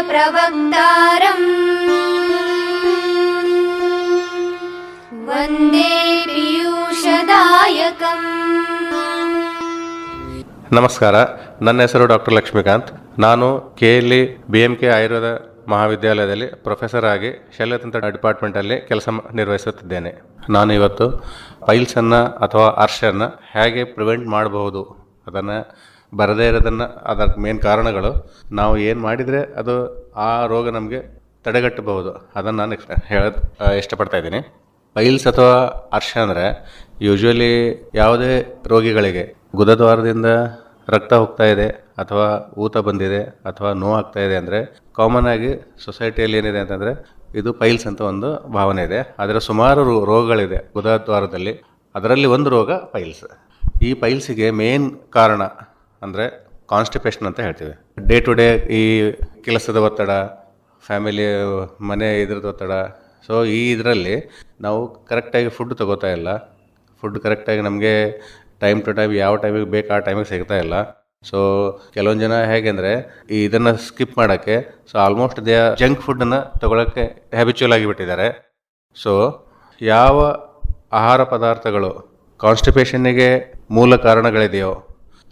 आयुर्वेदप्रवक्तारम् वन्दे पीयूषदायकम् ನಮಸ್ಕಾರ ನನ್ನ ಹೆಸರು ಡಾಕ್ಟರ್ ಲಕ್ಷ್ಮೀಕಾಂತ್ ನಾನು K L E B M K Ayurveda ಮಹಾವಿದ್ಯಾಲಯದಲ್ಲಿ professor ಆಗಿ ಶಲ್ಯತಂತ್ರ ಡಿಪಾರ್ಟ್ಮೆಂಟಲ್ಲಿ ಕೆಲಸ ಮ- ನಿರ್ವಹಿಸುತ್ತಿದ್ದೇನೆ ನಾನು ಇವತ್ತು ಪೈಲ್ಸನ್ನು ಅಥವಾ ಅರ್ಷನ್ನು ಹೇಗೆ ಪ್ರಿವೆಂಟ್ ಮಾಡಬಹುದು ಅದನ್ನು ಬರದೇ ಇರೋದನ್ನು ಅದರ ಮೇನ್ ಕಾರಣಗಳು. ನಾವು ಏನು ಮಾಡಿದರೆ ಅದು ಆ ರೋಗ ನಮಗೆ ತಡೆಗಟ್ಟಬಹುದು. ಅದನ್ನು ನಾನು ಹೇಳ ಇಷ್ಟಪಡ್ತಾ ಇದ್ದೀನಿ. ಪೈಲ್ಸ್ ಅಥವಾ ಅರ್ಶ ಅಂದರೆ ಯೂಶ್ವಲಿ ಯಾವುದೇ ರೋಗಿಗಳಿಗೆ ಗುದದ್ವಾರದಿಂದ ರಕ್ತ ಹೋಗ್ತಾ ಇದೆ ಅಥವಾ ಊತ ಬಂದಿದೆ ಅಥವಾ ನೋವಾಗ್ತಾ ಇದೆ ಅಂದರೆ ಕಾಮನ್ ಆಗಿ ಸೊಸೈಟಿಯಲ್ಲಿ ಏನಿದೆ ಅಂತಂದರೆ ಇದು ಪೈಲ್ಸ್ ಅಂತ ಒಂದು ಭಾವನೆ ಇದೆ. ಅದರ ಸುಮಾರು ರೋಗಗಳಿದೆ ಗುದದ್ವಾರದಲ್ಲಿ. ಅದರಲ್ಲಿ ಒಂದು ರೋಗ ಪೈಲ್ಸ್ ಈ ಪೈಲ್ಸಿಗೆ ಮೇನ್ ಕಾರಣ ಅಂದರೆ ಕಾನ್ಸ್ಟಿಪೇಷನ್ ಅಂತ ಹೇಳ್ತೀವಿ. ಡೇ ಟು ಡೇ ಈ ಕೆಲಸದ ಒತ್ತಡ ಫ್ಯಾಮಿಲಿ ಮನೆ ಇದ್ರದ್ದು ಒತ್ತಡ. ಸೊ ಈ ಇದರಲ್ಲಿ ನಾವು ಕರೆಕ್ಟಾಗಿ ಫುಡ್ ತಗೋತಾ ಇಲ್ಲ. ಫುಡ್ ಕರೆಕ್ಟಾಗಿ ನಮಗೆ ಟೈಮ್ ಟು ಟೈಮ್ ಯಾವ ಟೈಮಿಗೆ ಬೇಕು ಆ ಟೈಮಿಗೆ ಸಿಗ್ತಾ ಇಲ್ಲ. ಸೊ ಕೆಲವೊಂದು ಜನ ಹೇಗೆ ಅಂದರೆ ಈ ಇದನ್ನು ಸ್ಕಿಪ್ ಮಾಡೋಕ್ಕೆ ಸೊ ಆಲ್ಮೋಸ್ಟ್ ದೇ ಜಂಕ್ ಫುಡ್ಡನ್ನು ತಗೊಳ್ಳೋಕ್ಕೆ ಹ್ಯಾಬಿಚುವಲ್ ಆಗಿಬಿಟ್ಟಿದ್ದಾರೆ ಸೊ ಯಾವ ಆಹಾರ ಪದಾರ್ಥಗಳು ಕಾನ್ಸ್ಟಿಪೇಷನ್ನಿಗೆ ಮೂಲ ಕಾರಣಗಳಿದೆಯೋ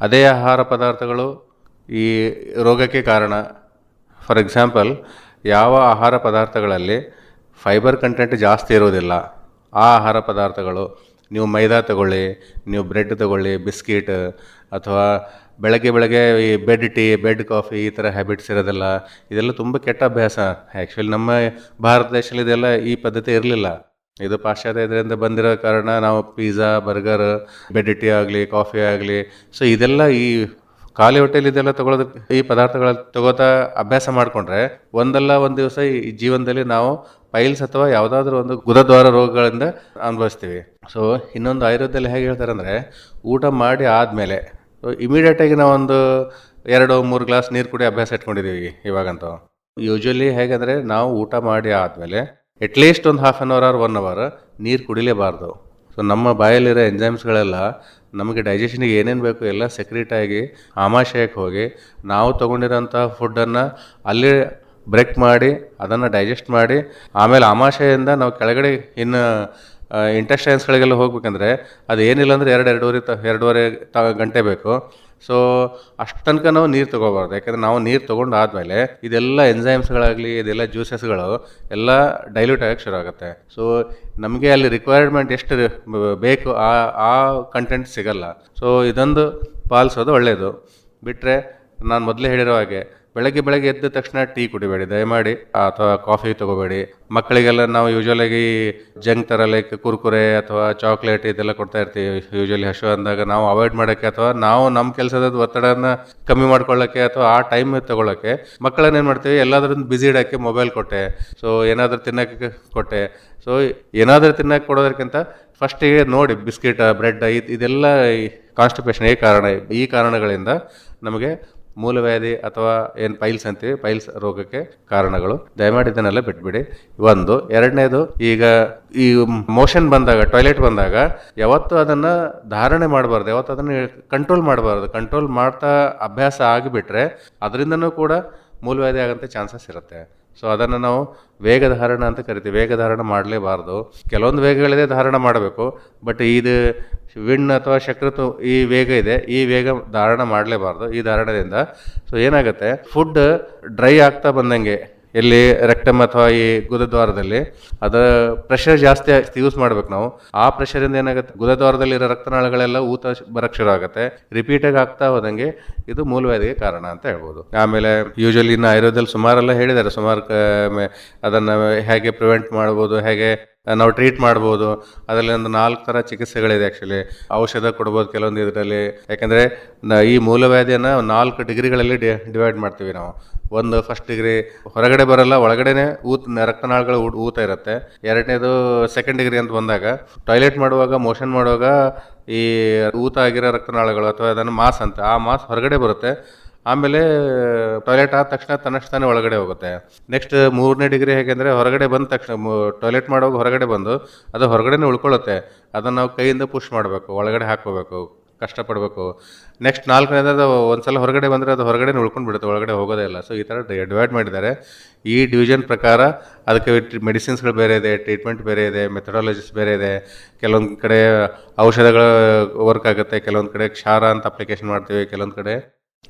ಅದೇ ಆಹಾರ ಪದಾರ್ಥಗಳು ಈ ರೋಗಕ್ಕೆ ಕಾರಣ. ಫಾರ್ ಎಕ್ಸಾಂಪಲ್ ಯಾವ ಆಹಾರ ಪದಾರ್ಥಗಳಲ್ಲಿ ಫೈಬರ್ ಕಂಟೆಂಟ್ ಜಾಸ್ತಿ ಇರೋದಿಲ್ಲ, ಆ ಆಹಾರ ಪದಾರ್ಥಗಳು, ನೀವು ಮೈದಾ ತಗೊಳ್ಳಿ, ನೀವು ಬ್ರೆಡ್ ತಗೊಳ್ಳಿ, ಬಿಸ್ಕಿಟ್, ಅಥವಾ ಬೆಳಗ್ಗೆ ಬೆಳಗ್ಗೆ ಈ ಬೆಡ್ ಟೀ ಬೆಡ್ ಕಾಫಿ ಈ ಥರ ಹ್ಯಾಬಿಟ್ಸ್ ಇರೋದಿಲ್ಲ, ಇದೆಲ್ಲ ತುಂಬ ಕೆಟ್ಟ ಅಭ್ಯಾಸ. ಆ್ಯಕ್ಚುಲಿ ನಮ್ಮ ಭಾರತ ದೇಶದಲ್ಲಿ ಇದೆಲ್ಲ ಈ ಪದ್ಧತಿ ಇರಲಿಲ್ಲ. ಇದು ಪಾಶ್ಚಾತ್ಯ ಇದರಿಂದ ಬಂದಿರೋ ಕಾರಣ ನಾವು ಪಿಜ್ಜಾ ಬರ್ಗರ್ ಬೆಡ್ ಆಗಲಿ ಕಾಫಿ ಆಗಲಿ. ಸೊ ಇದೆಲ್ಲ ಈ ಖಾಲಿ ಹೋಟೆಲ್ ಇದೆಲ್ಲ ತಗೊಳ್ಳೋದಕ್ಕೆ ಈ ಪದಾರ್ಥಗಳ ತಗೋತಾ ಅಭ್ಯಾಸ ಮಾಡಿಕೊಂಡ್ರೆ ಒಂದಲ್ಲ ಒಂದು ದಿವಸ ಈ ಜೀವನದಲ್ಲಿ ನಾವು ಪೈಲ್ಸ್ ಅಥವಾ ಯಾವುದಾದ್ರೂ ಒಂದು ಗುದದ್ವಾರ ರೋಗಗಳಿಂದ ಅನುಭವಿಸ್ತೀವಿ. ಸೊ ಇನ್ನೊಂದು ಆಯುರ್ವೇದದಲ್ಲಿ ಹೇಗೆ ಹೇಳ್ತಾರೆ ಅಂದರೆ, ಊಟ ಮಾಡಿ ಆದಮೇಲೆ ಇಮಿಡಿಯೇಟಾಗಿ ನಾವೊಂದು ಎರಡು, ಮೂರು ಗ್ಲಾಸ್ ನೀರು ಕುಡಿ ಅಭ್ಯಾಸ ಇಟ್ಕೊಂಡಿದ್ದೀವಿ ಇವಾಗಂತೂ. ಯೂಶ್ವಲಿ ಹೇಗೆಂದರೆ ನಾವು ಊಟ ಮಾಡಿ ಆದಮೇಲೆ ಅಟ್ಲೀಸ್ಟ್ ಒಂದು half an hour or one hour ನೀರು ಕುಡಿಲೇಬಾರ್ದು. ಸೊ ನಮ್ಮ ಬಾಯಲ್ಲಿರೋ ಎಂಜೈಮ್ಸ್ಗಳೆಲ್ಲ ನಮಗೆ ಡೈಜೆಷನಿಗೆ ಏನೇನು ಬೇಕು ಎಲ್ಲ ಸೆಕ್ರೆಟ್ ಆಗಿ ಆಮಾಶಯಕ್ಕೆ ಹೋಗಿ ನಾವು ತೊಗೊಂಡಿರೋಂಥ ಫುಡ್ಡನ್ನು ಅಲ್ಲಿ ಬ್ರೇಕ್ ಮಾಡಿ, ಅದನ್ನು ಡೈಜೆಸ್ಟ್ ಮಾಡಿ, ಆಮೇಲೆ ಆಮಾಶಯದಿಂದ ನಾವು ಕೆಳಗಡೆ ಇನ್ನು ಇಂಟೆಸ್ಟೈನ್ಸ್ಗಳಿಗೆಲ್ಲ ಹೋಗ್ಬೇಕಂದ್ರೆ ಅದು ಏನಿಲ್ಲ ಅಂದರೆ ಎರಡು, ಎರಡೂವರೆ ತ ಎರಡೂವರೆ ತ, ಗಂಟೆ ಬೇಕು. ಸೊ ಅಷ್ಟು ನಾವು ನೀರು ತೊಗೋಬಾರ್ದು. ಯಾಕಂದರೆ ನಾವು ನೀರು ತೊಗೊಂಡು ಆದಮೇಲೆ ಇದೆಲ್ಲ ಎಂಜೈಮ್ಸ್ಗಳಾಗಲಿ ಇದೆಲ್ಲ ಜ್ಯೂಸಸ್ಗಳು ಎಲ್ಲ ಡೈಲ್ಯೂಟ್ ಆಗಕ್ಕೆ ಶುರು ಆಗುತ್ತೆ. ಸೊ ನಮಗೆ ಅಲ್ಲಿ ರಿಕ್ವೈರ್ಮೆಂಟ್ ಎಷ್ಟು ಬೇಕು ಆ ಆ ಕಂಟೆಂಟ್ ಸಿಗಲ್ಲ. ಸೊ ಇದೊಂದು ಪಾಲಿಸೋದು ಒಳ್ಳೆಯದು ಬಿಟ್ಟರೆ ನಾನು ಮೊದಲೇ ಹೇಳಿರೋ ಹಾಗೆ ಬೆಳಗ್ಗೆ ಬೆಳಗ್ಗೆ ಎದ್ದ ತಕ್ಷಣ ಟೀ ಕುಡಿಬೇಡಿ, ದಯಮಾಡಿ. ಅಥವಾ ಕಾಫಿ ತಗೋಬೇಡಿ. ಮಕ್ಕಳಿಗೆಲ್ಲ ನಾವು ಯೂಶ್ವಲಾಗಿ ಜಂಕ್ ಥರ ಲೈಕ್ ಕುರ್ಕುರೆ ಅಥವಾ ಚಾಕ್ಲೇಟ್ ಇದೆಲ್ಲ ಕೊಡ್ತಾ ಇರ್ತೀವಿ. ಯೂಶ್ವಲಿ ಹಶು ಅಂದಾಗ ನಾವು ಅವಾಯ್ಡ್ ಮಾಡೋಕ್ಕೆ ಅಥವಾ ನಾವು ನಮ್ಮ ಕೆಲಸದ ಒತ್ತಡನ ಕಮ್ಮಿ ಮಾಡ್ಕೊಳ್ಳೋಕ್ಕೆ ಅಥವಾ ಆ ಟೈಮ್ ತಗೊಳ್ಳೋಕ್ಕೆ ಮಕ್ಕಳನ್ನ ಏನು ಮಾಡ್ತೀವಿ? ಎಲ್ಲಾದ್ರೂ ಬಿಸಿ ಇಡೋಕ್ಕೆ ಮೊಬೈಲ್ ಕೊಟ್ಟೆ. ಸೊ ಏನಾದರೂ ತಿನ್ನೋಕ್ಕೆ ಕೊಟ್ಟೆ. ಸೊ ಏನಾದರೂ ತಿನ್ನೋಕೆ ಕೊಡೋದಕ್ಕಿಂತ ಫಸ್ಟಿಗೆ ನೋಡಿ ಬಿಸ್ಕಿಟ್, ಬ್ರೆಡ್ ಇದೆಲ್ಲ ಕಾನ್ಸ್ಟಿಪೇಷನ್ ಈ ಕಾರಣ ಈ ಕಾರಣಗಳಿಂದ ನಮಗೆ ಮೂಲವ್ಯಾಧಿ ಅಥವಾ ಏನು ಪೈಲ್ಸ್ ಅಂತೀವಿ, ಪೈಲ್ಸ್ ರೋಗಕ್ಕೆ ಕಾರಣಗಳು. ದಯಮಾಡಿ ಇದನ್ನೆಲ್ಲ ಬಿಟ್ಬಿಡಿ. ಒಂದು. ಎರಡನೇದು, ಈಗ ಈ ಮೋಷನ್ ಬಂದಾಗ, ಟಾಯ್ಲೆಟ್ ಬಂದಾಗ ಯಾವತ್ತು ಅದನ್ನು ಧಾರಣೆ ಮಾಡಬಾರ್ದು. ಯಾವತ್ತು ಅದನ್ನು ಕಂಟ್ರೋಲ್ ಮಾಡಬಾರ್ದು. ಕಂಟ್ರೋಲ್ ಮಾಡ್ತಾ ಅಭ್ಯಾಸ ಆಗಿಬಿಟ್ರೆ ಅದರಿಂದನೂ ಕೂಡ ಮೂಲವ್ಯಾಧಿ ಆಗಂತ ಚಾನ್ಸಸ್ ಇರುತ್ತೆ. ಸೊ ಅದನ್ನು ನಾವು ವೇಗ ಧಾರಣ ಅಂತ ಕರಿತೀವಿ. ವೇಗ ಧಾರಣ ಮಾಡಲೇಬಾರ್ದು. ಕೆಲವೊಂದು ವೇಗಗಳಿದೆ ಧಾರಣ ಮಾಡಬೇಕು. ಬಟ್ ಇದು ವಿಣ್ ಅಥವಾ ಶಕ್ರತು ಈ ವೇಗ ಇದೆ. ಈ ವೇಗ ಧಾರಣ ಮಾಡಲೇಬಾರ್ದು ಈ ಧಾರಣದಿಂದ. ಸೊ ಏನಾಗುತ್ತೆ? ಫುಡ್ ಡ್ರೈ ಆಗ್ತಾ ಬಂದಂಗೆ. ಎಲ್ಲಿ ರೆಕ್ಟಮ್ ಅಥವಾ ಈ ಗುದದ್ವಾರದಲ್ಲಿ ಅದರ ಪ್ರೆಷರ್ ಜಾಸ್ತಿ ಯೂಸ್ ಮಾಡ್ಬೇಕು ನಾವು. ಆ ಪ್ರೆಷರಿಂದ ಏನಾಗುತ್ತೆ? ಗುದದ್ವಾರದಲ್ಲಿ ಇರೋ ರಕ್ತನಾಳಗಳೆಲ್ಲ ಊತ ಬರಕ್ ಶುರು ಆಗುತ್ತೆ. ರಿಪೀಟಾಗಿ ಆಗ್ತಾ ಹೋದಂಗೆ ಇದು ಮೂಲವ್ಯಾಧಿಗೆ ಕಾರಣ ಅಂತ ಹೇಳ್ಬೋದು. ಆಮೇಲೆ ಯೂಶಲಿ ಇನ್ನು ಆಯುರ್ವೇದದಲ್ಲಿ ಸುಮಾರೆಲ್ಲ ಹೇಳಿದ್ದಾರೆ. ಸುಮಾರು ಅದನ್ನ ಹೇಗೆ ಪ್ರಿವೆಂಟ್ ಮಾಡ್ಬೋದು, ಹೇಗೆ ನಾವು ಟ್ರೀಟ್ ಮಾಡ್ಬೋದು. ಅದರಲ್ಲಿ ಒಂದು ನಾಲ್ಕು ಥರ ಚಿಕಿತ್ಸೆಗಳಿದೆ ಆ್ಯಕ್ಚುಲಿ ಔಷಧ ಕೊಡ್ಬೋದು ಕೆಲವೊಂದು ಇದರಲ್ಲಿ. ಯಾಕೆಂದರೆ ಈ ಮೂಲವ್ಯಾಧಿಯನ್ನು ನಾಲ್ಕು ಡಿಗ್ರಿಗಳಲ್ಲಿ ಡಿವೈಡ್ ಮಾಡ್ತೀವಿ ನಾವು. ಒಂದು ಫಸ್ಟ್ ಡಿಗ್ರಿ ಹೊರಗಡೆ ಬರಲ್ಲ, ಒಳಗಡೆನೆ ಊತ್, ರಕ್ತನಾಳಗಳು ಊತ ಇರುತ್ತೆ. ಎರಡನೇದು ಸೆಕೆಂಡ್ ಡಿಗ್ರಿ ಅಂತ ಬಂದಾಗ ಟಾಯ್ಲೆಟ್ ಮಾಡುವಾಗ ಮೋಷನ್ ಮಾಡುವಾಗ ಈ ಊತ ಆಗಿರೋ ರಕ್ತನಾಳಗಳು ಅಥವಾ ಅದನ್ನು ಮಾಸ್ ಅಂತ, ಆ ಮಾಸ್ ಹೊರಗಡೆ ಬರುತ್ತೆ. ಆಮೇಲೆ ಟಾಯ್ಲೆಟ್ ಆದ ತಕ್ಷಣ ತನ್ನಷ್ಟು ತಾನೇ ಒಳಗಡೆ ಹೋಗುತ್ತೆ. ನೆಕ್ಸ್ಟ್ ಮೂರನೇ ಡಿಗ್ರಿ ಹೇಗೆಂದರೆ ಹೊರಗಡೆ ಬಂದ ತಕ್ಷಣ ಟಾಯ್ಲೆಟ್ ಮಾಡುವಾಗ ಹೊರಗಡೆ ಬಂದು ಅದು ಹೊರಗಡೆನೇ ಉಳ್ಕೊಳ್ಳುತ್ತೆ. ಅದನ್ನು ನಾವು ಕೈಯಿಂದ ಪುಷ್ ಮಾಡಬೇಕು, ಒಳಗಡೆ ಹಾಕೋಬೇಕು ಕಷ್ಟಪಡಬೇಕು. ನೆಕ್ಸ್ಟ್ ನಾಲ್ಕನೇದು ಒಂದು ಸಲ ಹೊರಗಡೆ ಬಂದರೆ ಅದು ಹೊರಗಡೆ ಉಳ್ಕೊಂಡು ಬಿಡುತ್ತೆ, ಒಳಗಡೆ ಹೋಗೋದೇ ಇಲ್ಲ. ಸೊ ಈ ಥರ ಡಿವೈಡ್ ಮಾಡಿದ್ದಾರೆ. ಈ ಡಿವಿಷನ್ ಪ್ರಕಾರ ಅದಕ್ಕೆ ಮೆಡಿಸಿನ್ಸ್ಗಳು ಬೇರೆ ಇದೆ ಟ್ರೀಟ್ಮೆಂಟ್ ಬೇರೆ ಇದೆ ಮೆಥಡಾಲಜಿಸ್ ಬೇರೆ ಇದೆ. ಕೆಲವೊಂದು ಕಡೆ ಔಷಧಗಳು ವರ್ಕ್ ಆಗುತ್ತೆ, ಕೆಲವೊಂದು ಕಡೆ ಕ್ಷಾರ ಅಂತ ಅಪ್ಲಿಕೇಶನ್ ಮಾಡ್ತೀವಿ, ಕೆಲವೊಂದು ಕಡೆ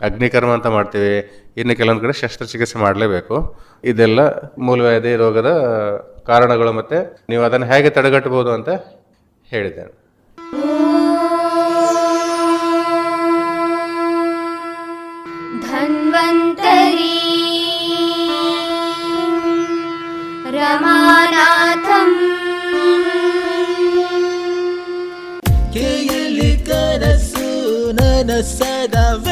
ಅಗ್ನಿಕರ್ಮ ಅಂತ ಮಾಡ್ತೀವಿ. ಇನ್ನು ಕೆಲವೊಂದು ಕಡೆ ಶಸ್ತ್ರಚಿಕಿತ್ಸೆ ಮಾಡಲೇಬೇಕು. ಇದೆಲ್ಲ ಮೂಲವ್ಯಾಧಿ ರೋಗದ ಕಾರಣಗಳು ಮತ್ತು ನೀವು ಅದನ್ನು ಹೇಗೆ ತಡೆಗಟ್ಟಬಹುದು ಅಂತ ಹೇಳಿದ್ದೇನೆ. ಧನ್ವಂತರಿ. ರಮಾನಾಥಂ. ಕನಸು